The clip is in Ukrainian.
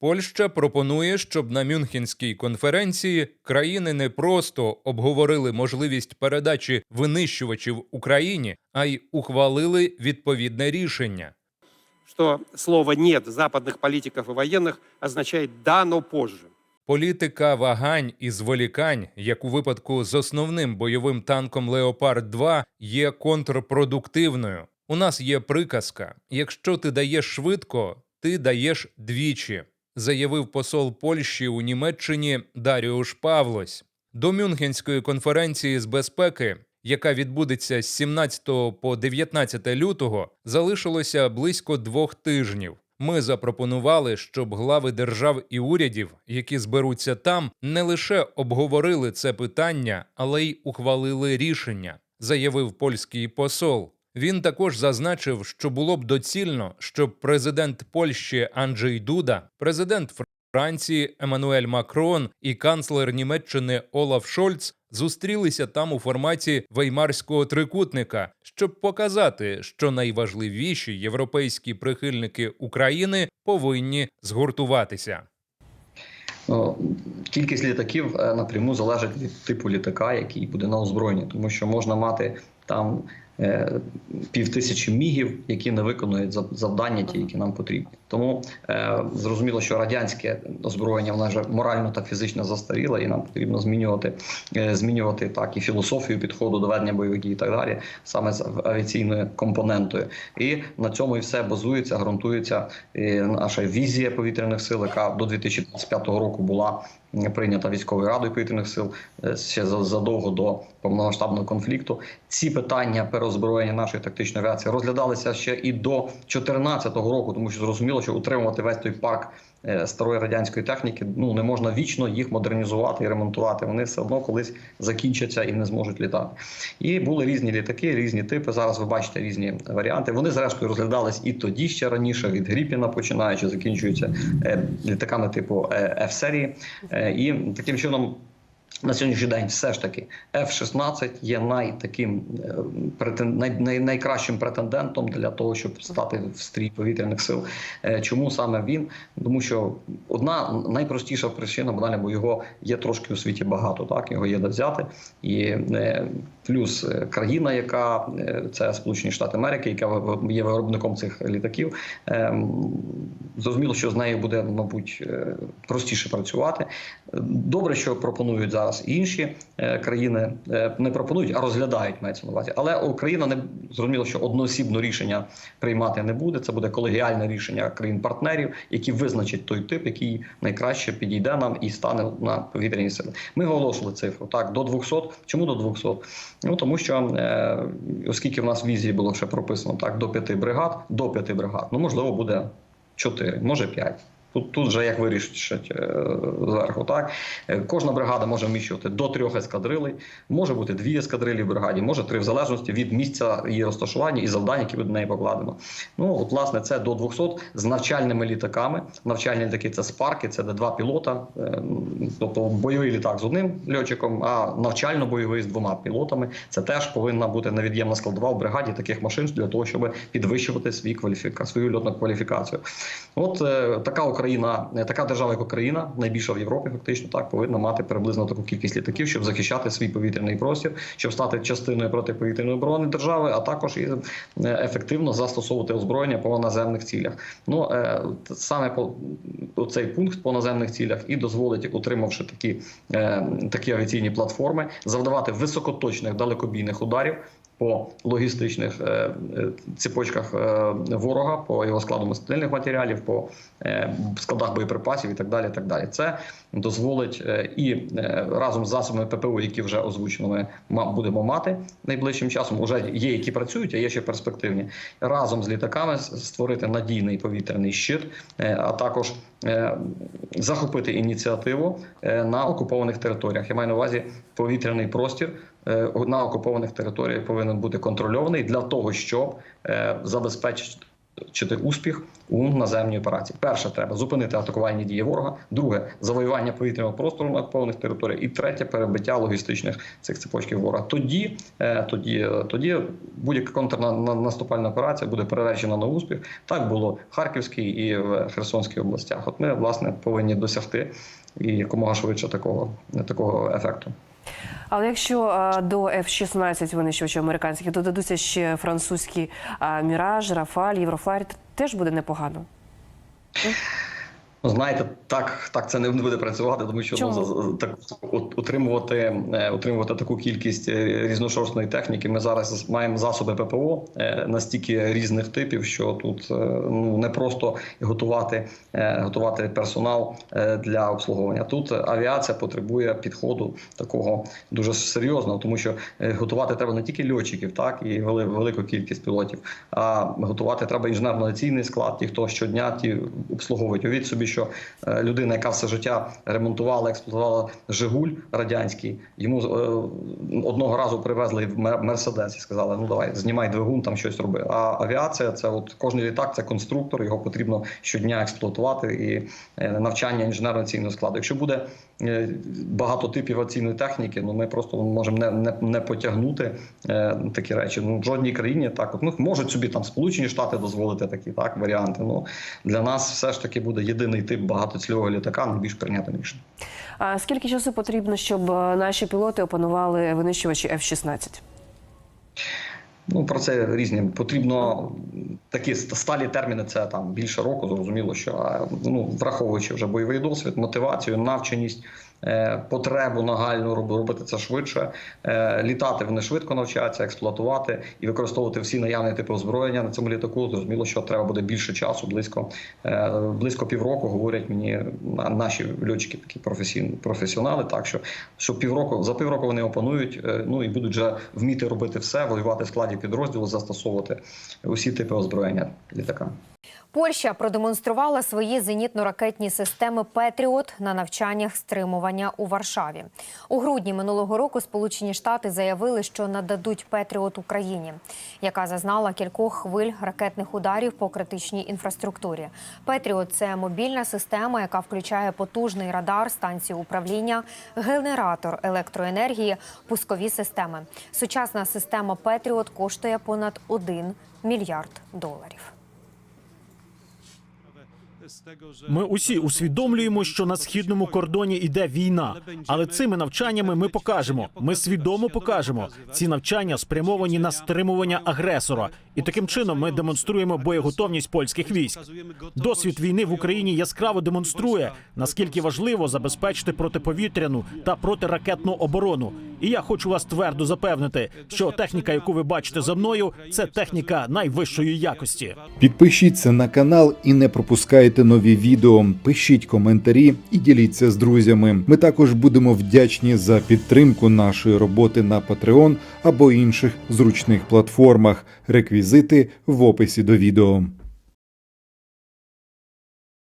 Польща пропонує, щоб на Мюнхенській конференції країни не просто обговорили можливість передачі винищувачів Україні, а й ухвалили відповідне рішення. что слово «нет» западных политиков и военных означает «да, но позже». Політика вагань і зволікань, як у випадку з основним бойовим танком Леопард 2 є контрпродуктивною. У нас є приказка: якщо ти даєш швидко, ти даєш двічі, заявив посол Польщі у Німеччині Даріуш Павлось. До Мюнхенської конференції з безпеки, яка відбудеться з 17 по 19 лютого, залишилося близько двох тижнів. Ми запропонували, щоб глави держав і урядів, які зберуться там, не лише обговорили це питання, але й ухвалили рішення, заявив польський посол. Він також зазначив, що було б доцільно, щоб президент Польщі Анджей Дуда, президент Франції Еммануель Макрон і канцлер Німеччини Олаф Шольц зустрілися там у форматі веймарського трикутника, щоб показати, що найважливіші європейські прихильники України повинні згуртуватися. Кількість літаків е, напряму залежить від типу літака, який буде на озброєнні, тому що можна мати там е, пів тисячі мігів, які не виконують зав- завдання, ті, які нам потрібні. Тому е, зрозуміло, що радянське озброєння воно вже морально та фізично застаріло, і нам потрібно змінювати, е, змінювати так і філософію підходу до ведення бойових дій і так далі, саме з авіаційною компонентою. І на цьому і все базується, ґрунтується наша візія повітряних сил, яка до 2025 року була прийнята військовою радою повітряних сил ще за- задовго до повномасштабного конфлікту. Ці питання переозброєння нашої тактичної авіації розглядалися ще і до 2014 року, тому що зрозуміло, що утримувати весь той парк е, старої радянської техніки ну не можна вічно їх модернізувати і ремонтувати. Вони все одно колись закінчаться і не зможуть літати. І були різні літаки, різні типи. Зараз ви бачите різні варіанти. Вони зрештою розглядались і тоді ще раніше від Гріпіна, починаючи закінчуються е, літаками типу е, F-серії. І таким чином. На сьогоднішній день все ж таки F-16 є най таким е, най, най, найкращим претендентом для того, щоб стати в стрій повітряних сил. Е, Чому саме він? Тому що одна найпростіша причина, банально, бо його є трошки у світі багато, так його є де взяти. І е, плюс країна, яка це Сполучені Штати Америки, яка є виробником цих літаків. е, Зрозуміло, що з нею буде, мабуть, простіше працювати. Добре, що пропонують зараз інші е, країни, е, не пропонують, а розглядають мається на увазі. Але Україна не зрозуміло, що одноосібно рішення приймати не буде. Це буде колегіальне рішення країн-партнерів, які визначать той тип, який найкраще підійде нам і стане на повітряні сили. Ми оголошували цифру так до 200. Чому до 200? Ну тому що е, оскільки в нас візії було ще прописано так до п'яти бригад, до п'яти бригад, ну можливо буде 4, може 5. Тут, тут вже як вирішать е, зверху. Так Е, кожна бригада може вміщувати до трьох ескадрилей, може бути дві ескадрилі в бригаді, може три в залежності від місця її розташування і завдань, які буде до неї покладено. Ну от власне це до 200 з навчальними літаками. Навчальні літаки це спарки, це де два пілота, е, тобто бойовий літак з одним льотчиком, а навчально-бойовий з двома пілотами. Це теж повинна бути невід'ємна складова в бригаді таких машин для того, щоб підвищувати свій кваліфіка, свою льотну кваліфікацію. От така Україна, е, така держава, як Україна, найбільша в Європі, фактично так повинна мати приблизно таку кількість літаків, щоб захищати свій повітряний простір, щоб стати частиною протиповітряної оборони держави, а також і е, ефективно застосовувати озброєння по наземних цілях. Ну е, саме по цей пункт по наземних цілях і дозволить, утримавши такі, такі авіаційні платформи, завдавати високоточних далекобійних ударів. По логістичних е, е, цепочках е, ворога, по його складу мастильних матеріалів, по складах боєприпасів і так далі. Так далі. Це дозволить і разом з засобами ППО, які вже озвучено, ми будемо мати найближчим часом. Уже є, які працюють, а є ще перспективні. Разом з літаками створити надійний повітряний щит, а також захопити ініціативу на окупованих територіях. Я маю на увазі повітряний простір на окупованих територіях повинен бути контрольований для того, щоб е, забезпечити. Чи успіх у наземній операції. Перше, треба зупинити атакувальні дії ворога. Друге, завоювання повітряного простору на окупованих територіях. І третє перебиття логістичних цих цепочків ворога. Тоді, е, тоді, е, тоді будь-яка контрнаступальна операція буде переречена на успіх. Так було в Харківській і в Херсонській областях. От ми власне повинні досягти і якомога швидше такого, такого ефекту. Але якщо а, до F-16 винищувачів американських додадуться ще французькі Міраж, Рафаль, Єврофлайт, теж буде непогано. Ну, знаєте, так, так це не буде працювати, тому що Чому? ну, за- за- так утримувати, е, утримувати таку кількість е, різношорстної техніки. Ми зараз маємо засоби ППО е, настільки різних типів, що тут ну не просто готувати, готувати персонал для обслуговування. Тут авіація потребує підходу такого дуже серйозного, тому що готувати треба не тільки льотчиків, так і вели- велику кількість пілотів, а готувати треба інженерно-авіаційний склад, ті, хто щодня ті обслуговують. Уявіть собі, що е, людина, яка все життя ремонтувала, експлуатувала Жигуль радянський, йому е, одного разу привезли в Мерседес і сказали: ну давай, знімай двигун, там щось роби. А авіація це от кожен літак, це конструктор, його потрібно щодня експлуатувати і е, навчання інженерно цінного складу. Якщо буде багато типів авіаційної техніки, ну ми просто можемо не, не, не потягнути е, такі речі. Ну в жодній країні так от ну можуть собі там Сполучені Штати дозволити такі так варіанти. Ну для нас все ж таки буде єдиний тип багатоцільового літака, найбільш прийнятим рішенням. А скільки часу потрібно, щоб наші пілоти опанували винищувачі F-16? Ну про це різні потрібно такі сталі терміни. Це там більше року. Зрозуміло, що ну враховуючи вже бойовий досвід, мотивацію, навченість. Е, Потребу нагальну робити це швидше, Е, літати вони швидко навчаються, експлуатувати і використовувати всі наявні типи озброєння на цьому літаку. Зрозуміло, що треба буде більше часу, близько е, близько півроку. Говорять мені на- наші льотчики, такі професійні професіонали. Так що що півроку за півроку вони опанують, ну і будуть вже вміти робити все, воювати в складі підрозділу, застосовувати усі типи озброєння літака. Польща продемонструвала свої зенітно-ракетні системи Петріот на навчаннях стримування у Варшаві. У грудні минулого року Сполучені Штати заявили, що нададуть Петріот Україні, яка зазнала кількох хвиль ракетних ударів по критичній інфраструктурі. Петріот це мобільна система, яка включає потужний радар, станцію управління, генератор електроенергії, пускові системи. Сучасна система Петріот коштує понад 1 мільярд доларів. Ми усі усвідомлюємо, що на східному кордоні йде війна, але цими навчаннями ми покажемо. Ми свідомо покажемо. Ці навчання спрямовані на стримування агресора, і таким чином ми демонструємо боєготовність польських військ. Досвід війни в Україні яскраво демонструє, наскільки важливо забезпечити протиповітряну та протиракетну оборону. І я хочу вас твердо запевнити, що техніка, яку ви бачите за мною, це техніка найвищої якості. Підпишіться на канал і не пропускайте нові відео. Пишіть коментарі і діліться з друзями. Ми також будемо вдячні за підтримку нашої роботи на Patreon або інших зручних платформах. Реквізити в описі до відео.